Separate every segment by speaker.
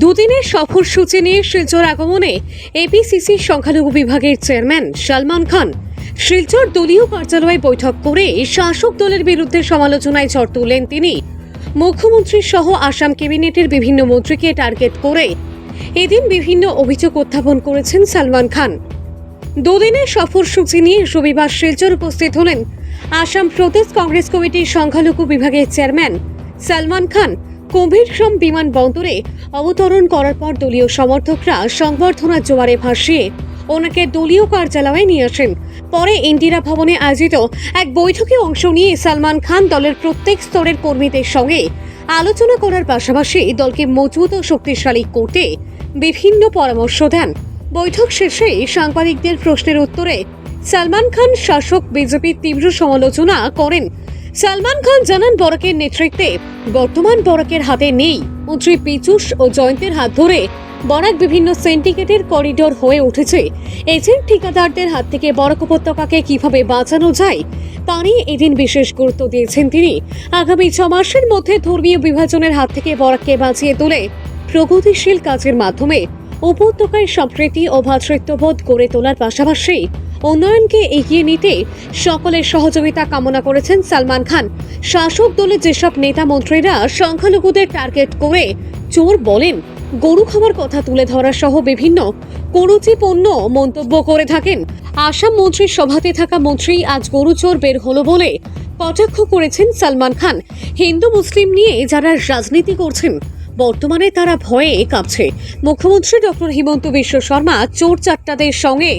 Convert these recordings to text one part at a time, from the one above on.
Speaker 1: দুদিনের সফর সূচি নিয়ে শিলচর আগমনে এপিসিসি সংখ্যালঘু বিভাগের চেয়ারম্যান সালমান খান। শিলচর দলীয় কার্যালয়ে বৈঠক করে শাসক দলের বিরুদ্ধে সমালোচনায় ঝড় তুললেন তিনি। মুখ্যমন্ত্রী সহ আসাম ক্যাবিনেটের বিভিন্ন মন্ত্রীকে টার্গেট করে এদিন বিভিন্ন অভিযোগ উত্থাপন করেছেন সালমান খান। দুদিনের সফরসূচি নিয়ে রবিবার শিলচর উপস্থিত হলেন আসাম প্রদেশ কংগ্রেস কমিটির সংখ্যালঘু বিভাগের চেয়ারম্যান সালমান খান। কোভিডগ্রাম বিমানবন্দরে অবতরণ করার পর দলীয় সমর্থকরা সংবর্ধনার জোয়ারে ভাসিয়ে ওনাকে দলীয় কার্যালয়ে নিয়ে আসেন। পরে ইন্দিরা ভবনে আয়োজিত এক বৈঠকে অংশ নিয়ে সালমান খান দলের প্রত্যেক স্তরের কর্মীদের সঙ্গে আলোচনা করার পাশাপাশি দলকে মজবুত ও শক্তিশালী করতে বিভিন্ন পরামর্শ দেন। বৈঠক শেষে সাংবাদিকদের প্রশ্নের উত্তরে সালমান খান শাসক বিজেপির তীব্র সমালোচনা করেন। সালমান খান জানান বরাকের নেতৃত্বে বর্তমান বরাকের হাতে নেই। মন্ত্রী পীযূষ ও জয়ন্তের হাত ধরে বরাক বিভিন্ন সিন্ডিকেটের করিডোর হয়ে উঠেছে। এজেন্ট ঠিকাদারদের হাত থেকে বরাক উপত্যকাকে কীভাবে বাঁচানো যায় তা নিয়ে এদিন বিশেষ গুরুত্ব দিয়েছেন তিনি। আগামী ছ মাসের মধ্যে ধর্মীয় বিভাজনের হাত থেকে বরাককে বাঁচিয়ে তুলে প্রগতিশীল কাজের মাধ্যমে। উপত্যকায় সম্প্রীতি ও ভ্রাতৃত্ববোধ গড়ে তোলার পাশাপাশি উন্নয়নকে এগিয়ে নিতে সকলের সহযোগিতা কামনা করেছেন সালমান খান। শাসক দলের যেসব নেতা মন্ত্রীরা সংখ্যালঘুদের টার্গেট করে চোর বলেন, গরু খাবার কথা তুলে ধরা সহ বিভিন্ন কুরুচিপূর্ণ মন্তব্য করে থাকেন। আসাম মন্ত্রীর সভাতে থাকা মন্ত্রী আজ গরু চোর বের হলো বলে কটাক্ষ করেছেন সালমান খান। হিন্দু, মুসলিম নিয়ে যারা রাজনীতি করছেন, বর্তমানে তারা ভয়ে কাঁপছে। মুখ্যমন্ত্রী ডক্টর হিমন্ত বিশ্ব শর্মা চোর চাট্টাদের সঙ্গে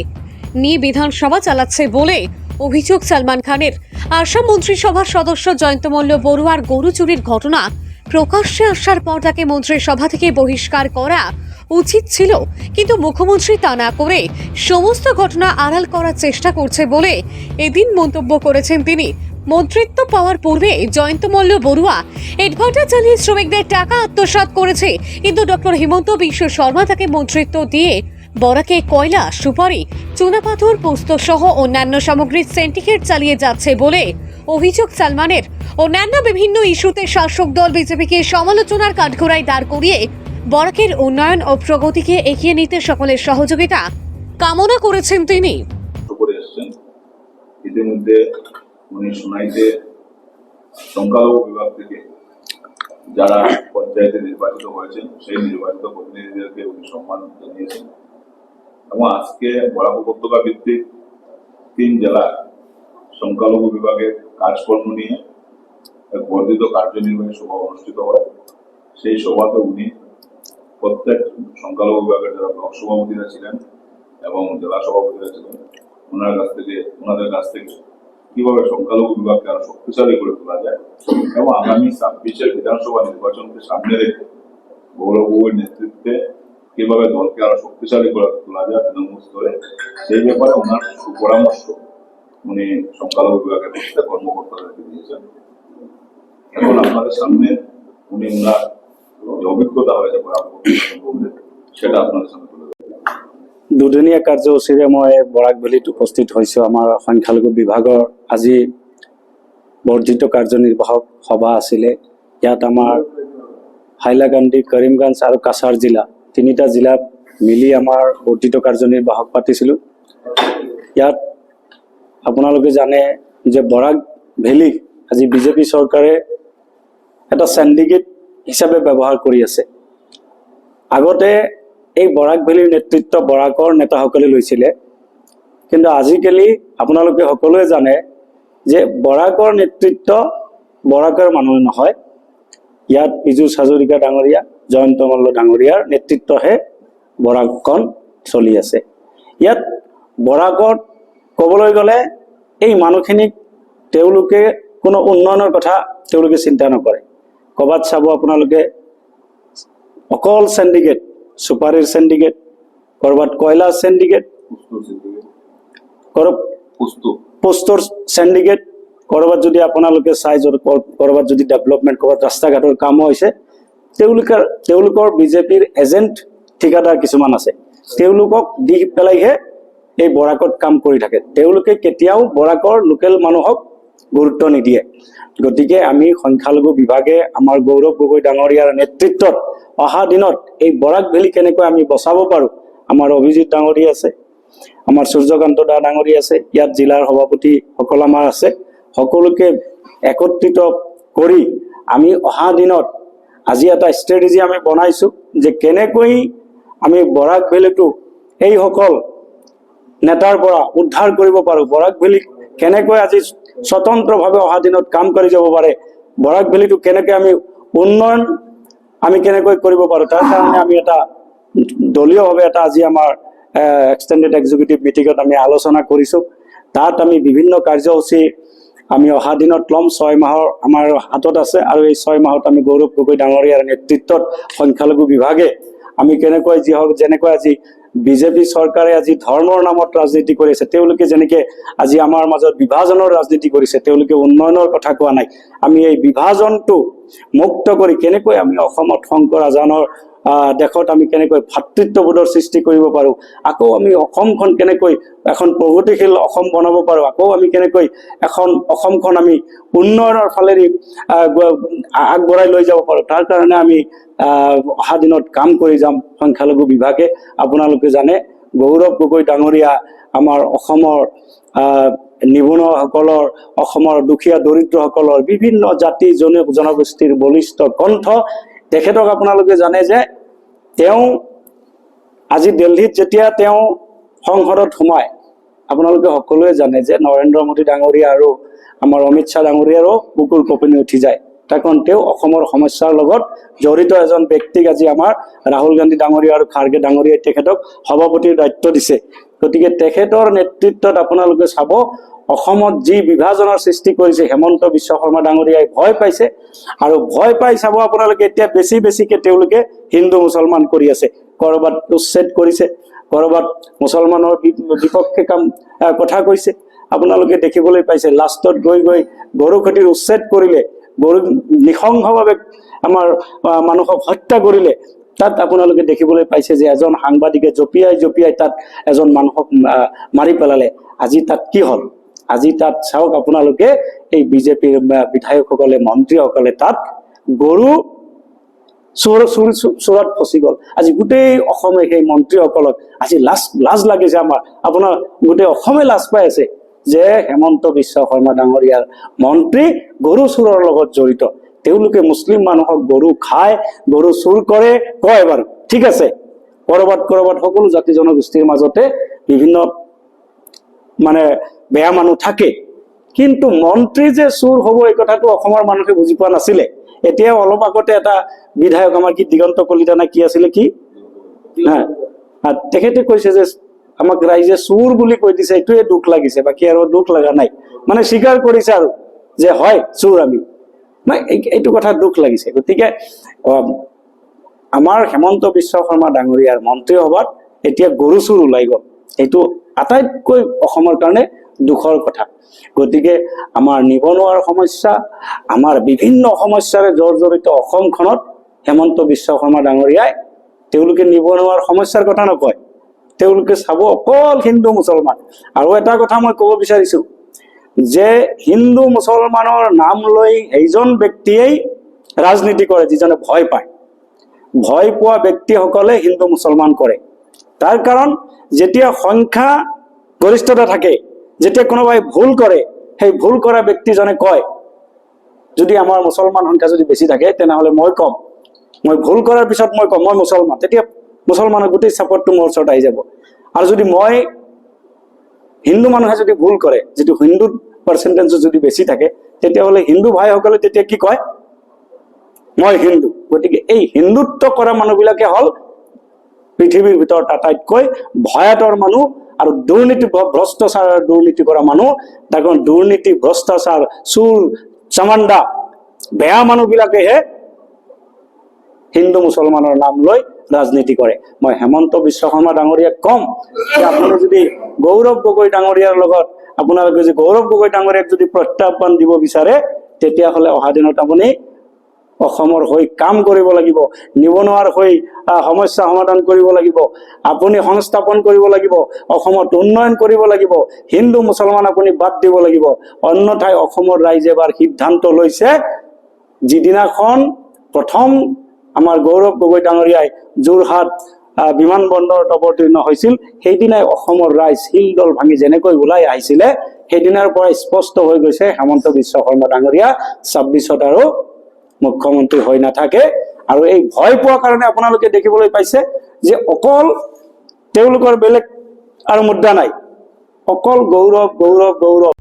Speaker 1: নিয়ে বিধানসভা চালাচ্ছে বলে অভিযোগ সালমান খানের। আসাম মন্ত্রিসভার সদস্য জয়ন্ত মল্ল বড়ুয়ার গরু চুরির ঘটনা প্রকাশ্যে আসার পর তাকে মন্ত্রিসভা থেকে বহিষ্কার করা উচিত ছিল, কিন্তু মুখ্যমন্ত্রী তা না করে সমস্ত ঘটনা আড়াল করার চেষ্টা করছে বলে এদিন মন্তব্য করেছেন তিনি। মন্ত্রিত্ব পাওয়ার পূর্বে জয়ন্ত মল্ল বড়ুয়া ইটভাটা চালিয়ে শ্রমিকদের টাকা আত্মসাৎ করেছে। কিন্তু ডক্টর হিমন্ত বিশ্ব শর্মা তাকে মন্ত্রিত্ব দিয়ে বরাকে কয়লা, সুপারি চুনাপাথর পোস্ত সহ অন্যান্য সামগ্রীর সেন্টিকেট চালিয়ে যাচ্ছে বলে অভিযোগ সালমানের। অন্যান্য বিভিন্ন ইস্যুতে শাসক দল বিজেপিকে সমালোচনার কাঠগড়ায় দাঁড় করিয়ে বরাকের উন্নয়ন ও প্রগতিকে এগিয়ে নিতে সকলের সহযোগিতা কামনা করেছেন তিনি।
Speaker 2: ইতিমধ্যে সংখ্যালঘু বিভাগ থেকে যারা পঞ্চায়েতে নির্বাচিত হয়েছেন, সেই নির্বাচিত প্রতিনিধিদেরকে উনি সম্মান জানিয়েছেন। এবং আজকে বরাক উপত্যকা ভিত্তিক তিন জেলা সংখ্যালঘু বিভাগের কাজকর্ম নিয়ে এক বর্ধিত কার্যনির্বাহী সভা অনুষ্ঠিত হয়। সেই সভাতে উনি প্রত্যেক সংখ্যালঘু বিভাগের যারা ব্লক সভাপতিরা ছিলেন এবং জেলা সভাপতিরা ছিলেন, ওনার কাছ থেকে, ওনাদের কাছ থেকে কীভাবে সংখ্যালঘু বিভাগকে আরও শক্তিশালী করে তোলা যায় এবং আগামী ছাব্বিশের বিধানসভা নির্বাচনকে সামনে রেখে গৌরববাবুর নেতৃত্বে কীভাবে দলকে আরও শক্তিশালী করে তোলা যায় তৃণমূল স্তরে, সেই ব্যাপারে ওনার সুপরামর্শ উনি সংখ্যালঘু বিভাগের কর্মকর্তাদেরকে দিয়েছেন। এখন আপনাদের সামনে উনি ওনার যে অভিজ্ঞতা হয়েছে সেটা আপনাদের সামনে তুলে
Speaker 3: দুদিনীয়া কাৰ্যসূচীৰে মই বৰাক ভেলীত উপস্থিত হৈছোঁ। আমাৰ সংখ্যালঘু বিভাগৰ আজি বৰ্ধিত কাৰ্যনিৰ্বাহক সভা আছিলে। ইয়াত আমাৰ হাইলাকান্দি কৰিমগঞ্জ আৰু কাছাৰ জিলা তিনিটা জিলাত মিলি আমাৰ বৰ্ধিত কাৰ্যনিৰ্বাহক পাতিছিলোঁ। ইয়াত আপোনালোকে জানে যে বৰাক ভেলীক আজি বিজেপি চৰকাৰে এটা চেণ্ডিকেট হিচাপে ব্যৱহাৰ কৰি আছে। আগতে এই বৰাক ভেলীৰ নেতৃত্ব বৰাকৰ নেতাসকলে লৈছিলে। কিন্তু আজিকালি আপোনালোকে সকলোৱে জানে যে বৰাকৰ নেতৃত্ব বৰাকৰ মানুহ নহয়। ইয়াত পীযুষ হাজৰিকা ডাঙৰীয়া জয়ন্ত মল্ল ডাঙৰীয়াৰ নেতৃত্বহে বৰাকখন চলি আছে। ইয়াত বৰাকত ক'বলৈ গ'লে এই মানুহখিনিক তেওঁলোকে কোনো উন্নয়নৰ কথা তেওঁলোকে চিন্তা নকৰে। ক'ৰবাত চাব আপোনালোকে অকল চেণ্ডিকেট চুপাৰীৰ চেণ্ডিকেট ক'ৰবাত কয়লা চেণ্ডিকেট পোষ্টৰ চেণ্ডিকেট ক'ৰবাত যদি আপোনালোকে চাই য'ত ক'ৰবাত যদি ডেভেলপমেণ্ট ক'ৰবাত ৰাস্তা ঘাটৰ কামো হৈছে তেওঁলোকৰ বিজেপিৰ এজেণ্ট ঠিকাদাৰ কিছুমান আছে। তেওঁলোকক দি পেলাইহে এই বৰাকত কাম কৰি থাকে। তেওঁলোকে কেতিয়াও বৰাকৰ লোকেল মানুহক গুৰুত্ব নিদিয়ে। গতিকে আমি সংখ্যালঘু বিভাগে আমাৰ গৌৰৱ গগৈ ডাঙৰীয়াৰ নেতৃত্বত অহা দিনত এই বৰাক ভেলী কেনেকৈ আমি বচাব পাৰোঁ আমাৰ অভিজিত ডাঙৰী আছে আমাৰ সূৰ্যকান্ত দা ডাঙৰী আছে ইয়াত জিলাৰ সভাপতিসকল আমাৰ আছে। সকলোকে একত্ৰিত কৰি আমি অহা দিনত আজি এটা ষ্ট্ৰেটেজি আমি বনাইছোঁ যে কেনেকৈ আমি বৰাক ভেলীটো এইসকল নেতাৰ পৰা উদ্ধাৰ কৰিব পাৰোঁ। বৰাক ভেলীক কেনেকৈ আজি স্বতন্ত্ৰভাৱে অহা দিনত কাম কৰি যাব পাৰে, বৰাক ভেলীটো কেনেকৈ আমি উন্নয়ন আমি কেনেকৈ কৰিব পাৰোঁ, তাৰ কাৰণে আমি এটা দলীয়ভাৱে এটা আজি আমাৰ এক্সটেণ্ডেড এক্সিকিউটিভ মিটিঙত আমি আলোচনা কৰিছোঁ। তাত আমি বিভিন্ন কাৰ্যসূচী আমি অহা দিনত ল'ম, ছয় মাহৰ আমাৰ হাতত আছে আৰু এই ছয় মাহত আমি গৌৰৱ গগৈ ডাঙৰীয়াৰ নেতৃত্বত সংখ্যালঘু বিভাগে আমি কেনেকৈ যি হওক, যেনেকৈ আজি বিজেপি চৰকাৰে আজি ধৰ্মৰ নামত ৰাজনীতি কৰি আছে তেওঁলোকে যেনেকে আজি আমাৰ মাজত বিভাজনৰ ৰাজনীতি কৰিছে, তেওঁলোকে উন্নয়নৰ কথা কোৱা নাই। আমি এই বিভাজনটো মুক্ত কৰি কেনেকৈ আমি অসমত শংকৰ আজানৰ দেশত আমি কেনেকৈ ভাতৃত্ববোধৰ সৃষ্টি কৰিব পাৰোঁ আকৌ আমি অসমখন কেনেকৈ এখন প্ৰগতিশীল অসম বনাব পাৰোঁ আকৌ আমি কেনেকৈ এখন অসমখন আমি উন্নয়নৰ ফালেদি আগবঢ়াই লৈ যাব পাৰোঁ তাৰ কাৰণে আমি অহা দিনত কাম কৰি যাম সংখ্যালঘু বিভাগে। আপোনালোকে জানে গৌৰৱ গগৈ ডাঙৰীয়া আমাৰ অসমৰ নিবনুৱাসকলৰ অসমৰ দুখীয়া দৰিদ্ৰসকলৰ বিভিন্ন জাতি জন জনগোষ্ঠীৰ বলিষ্ঠ কণ্ঠ তেখেতক আপোনালোকে জানে যে তেওঁ আজি দিল্লীত যেতিয়া তেওঁ সংসদত সোমায় আপোনালোকে সকলোৱে জানে যে নৰেন্দ্ৰ মোদী ডাঙৰীয়া আৰু আমাৰ অমিত শ্বাহ ডাঙৰীয়াৰো বুকুৰ কঁপনি উঠি যায়। কাৰণ তেওঁ অসমৰ সমস্যাৰ লগত জড়িত এজন ব্যক্তিক আজি আমাৰ ৰাহুল গান্ধী ডাঙৰীয়া আৰু খাৰ্গে ডাঙৰীয়াই তেখেতক সভাপতিৰ দায়িত্ব দিছে। গতিকে তেখেতৰ নেতৃত্বত আপোনালোকে চাব, অসমত যি বিভাজনৰ সৃষ্টি কৰিছে, হেমন্ত বিশ্ব শৰ্মা ডাঙৰীয়াই ভয় পাইছে। আৰু ভয় পাই চাব আপোনালোকে এতিয়া বেছি বেছিকে তেওঁলোকে হিন্দু মুছলমান কৰি আছে। কৰবাত উচ্ছেদ কৰিছে, কৰবাত মুছলমানৰ বিপক্ষে কাম কথা কৈছে। আপোনালোকে দেখিবলৈ পাইছে, লাষ্টত গৈ গৈ গৰু খেতিৰ উচ্ছেদ কৰিলে, গৰু নৃশংসভাৱে আমাৰ মানুহক হত্যা কৰিলে। তাত আপোনালোকে দেখিবলৈ পাইছে যে এজন সাংবাদিকে জঁপিয়াই জঁপিয়াই তাত এজন মানুহক মাৰি পেলালে। আজি তাত কি হ'ল? আজি তাত চাওক আপোনালোকে এই বিজেপিৰ বিধায়কসকলে, মন্ত্ৰীসকলে তাত গৰু চোৰ চোৰ, চোৰ- চোৰত ফচি গ'ল। আজি গোটেই অসমে সেই মন্ত্ৰীসকলক আজি লাজ লাজ লাগিছে আমাৰ, আপোনাৰ গোটেই অসমে লাজ পাই আছে যে হেমন্ত বিশ্ব শৰ্মা ডাঙৰীয়াৰ মন্ত্ৰী গৰু চোৰৰ লগত জড়িত। তেওঁলোকে মুছলিম মানুহক গৰু খায়, গৰু চুৰ কৰে, কয় বাৰু। ঠিক আছে। কৰবাত কৰবাত সকলো জাতি জনগোষ্ঠীৰ মাজতে বিভিন্ন মানে বেয়া মানুহ থাকে। কিন্তু মন্ত্ৰী যে চুৰ হ'ব, এই কথাটো অসমৰ মানুহে বুজি পোৱা নাছিলে। এতিয়া অলপ আগতে এটা বিধায়ক আমাৰ কি দিগন্ত কলিতা নে কি আছিলে কি? হা, তেখেতে কৈছে যে আমাক ৰাইজে চুৰ বুলি কৈ দিছে, এইটোৱে দুখ লাগিছে, বাকী আৰু দুখ লগা নাই। মানে স্বীকাৰ কৰিছে আৰু যে হয়, চুৰ আমি। এই- এইটো কথা দুখ লাগিছে। গতিকে আমাৰ হেমন্ত বিশ্ব শৰ্মা ডাঙৰীয়াৰ মন্ত্ৰী সভাত এতিয়া গৰু চুৰ ওলাই গ'ল। এইটো আটাইতকৈ অসমৰ কাৰণে দুখৰ কথা। গতিকে আমাৰ নিবনুৱাৰ সমস্যা আমাৰ বিভিন্ন সমস্যাৰে জৰ্জৰিত অসমখনত হেমন্ত বিশ্ব শৰ্মা ডাঙৰীয়াই তেওঁলোকে নিবনুৱাৰ সমস্যাৰ কথা নকয়। তেওঁলোকে চাব অকল হিন্দু মুছলমান আৰু এটা কথা মই ক'ব বিচাৰিছো যে হিন্দু মুছলমানৰ নাম লৈ এইজন ব্যক্তিয়েই ৰাজনীতি কৰে, যিজনে ভয় পায়। ভয় পোৱা ব্যক্তিসকলে হিন্দু মুছলমান কৰে। তাৰ কাৰণ, যেতিয়া সংখ্যা গৰিষ্ঠতা থাকে, যেতিয়া কোনোবাই ভুল কৰে, সেই ভুল কৰা ব্যক্তিজনে কয়, যদি আমাৰ মুছলমান সংখ্যা যদি বেছি থাকে, তেনেহ'লে মই ক'ম। মই ভুল কৰাৰ পিছত মই ক'ম, মই মুছলমান। তেতিয়া মুছলমানৰ গোটেই ছাপৰ্টটো মোৰ ওচৰত আহি যাব। আৰু যদি মই হিন্দু মানুহে যদি ভুল কৰে, যিটো হিন্দু পাৰ্চেণ্টেজ যদি বেছি থাকে, তেতিয়াহ'লে হিন্দু ভাইসকলে তেতিয়া কি কয়? মই হিন্দু। গতিকে এই হিন্দুত্ব কৰা মানুহবিলাকে হ'ল পৃথিৱীৰ ভিতৰত আটাইতকৈ ভয়াতৰ মানুহ আৰু দুৰ্নীতি আৰু দুৰ্নীতি কৰা মানুহ। তাক দুৰ্নীতি, ভ্ৰষ্টাচাৰ, চুৰ চামাণ্ডা বেয়া মানুহবিলাকেহে হিন্দু মুছলমানৰ নাম লৈ ৰাজনীতি কৰে। মই হেমন্ত বিশ্ব শৰ্মা ডাঙৰীয়াক ক'ম যে আপুনি যদি গৌৰৱ গগৈ ডাঙৰীয়াৰ লগত, আপোনালোকে যদি গৌৰৱ গগৈ ডাঙৰীয়াক যদি প্ৰত্যাহ্বান দিব বিচাৰে, তেতিয়াহ'লে অহা দিনত আপুনি অসমৰ হৈ কাম কৰিব লাগিব, নিবনুৱাৰ হৈ সমস্যা সমাধান কৰিব লাগিব, আপুনি সংস্থাপন কৰিব লাগিব, অসমত উন্নয়ন কৰিব লাগিব, হিন্দু মুছলমান আপুনি বাদ দিব লাগিব। অন্যথাই অসমৰ ৰাইজে এবাৰ সিদ্ধান্ত লৈছে, যিদিনাখন প্ৰথম আমাৰ গৌৰৱ গগৈ ডাঙৰীয়াই যোৰহাট বিমানবন্দৰত অৱতীৰ্ণ হৈছিল। সেইদিনাই অসমৰ ৰাইজ শিলদল ভাঙি যেনেকৈ ওলাই আহিছিলে, সেইদিনাৰ পৰা স্পষ্ট হৈ গৈছে হেমন্ত বিশ্ব শৰ্মা ডাঙৰীয়া ছাব্বিছত আৰু মুখ্যমন্ত্ৰী হৈ নাথাকে। আৰু এই ভয় পোৱাৰ কাৰণে আপোনালোকে দেখিবলৈ পাইছে যে অকল তেওঁলোকৰ বেলেগ আৰু মুদ্ৰা নাই, অকল গৌৰৱ গৌৰৱ গৌৰৱ।